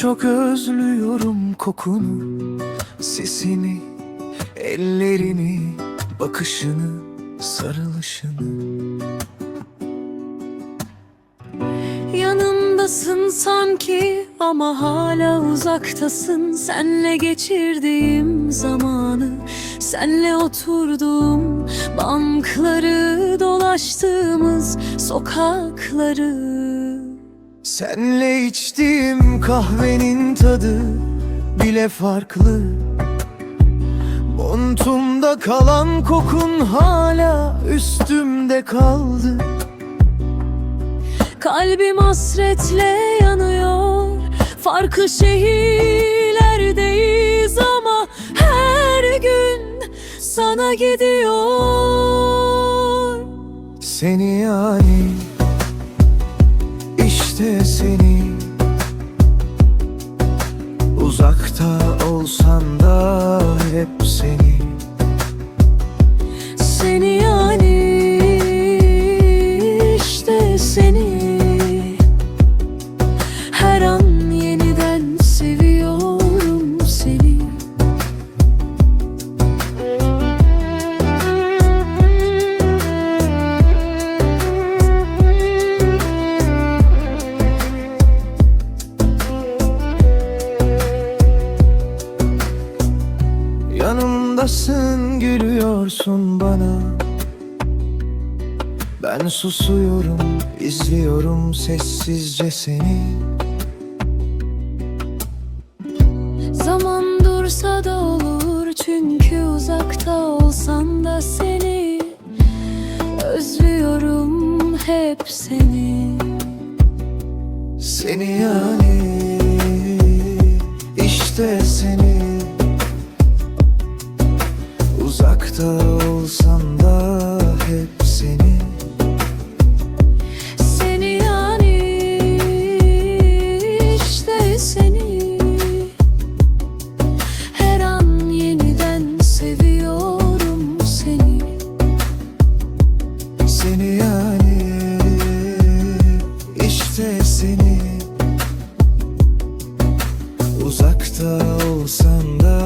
çok özlüyorum kokunu Sesini, ellerini, bakışını, sarılışını. Yanımdasın sanki ama hala uzaktasın. Senle geçirdiğim zamanı Senle oturduğum bankları Dolaştığımız sokakları Senle içtiğim kahvenin tadı bile farklı. Montumda kalan kokun hala üstümde kaldı. Kalbim hasretle yanıyor. Farklı şehirlerdeyiz ama Her gün sana gidiyor. Seni yani işte Yanımdasın gülüyorsun bana. Ben susuyorum izliyorum sessizce seni. Zaman dursa da olur çünkü uzakta olsan da seni. Özlüyorum hep seni. Seni yani işte seni Uzakta olsan da hep seni. Seni yani işte seni. Her an yeniden seviyorum seni. Seni yani işte seni. Uzakta olsan da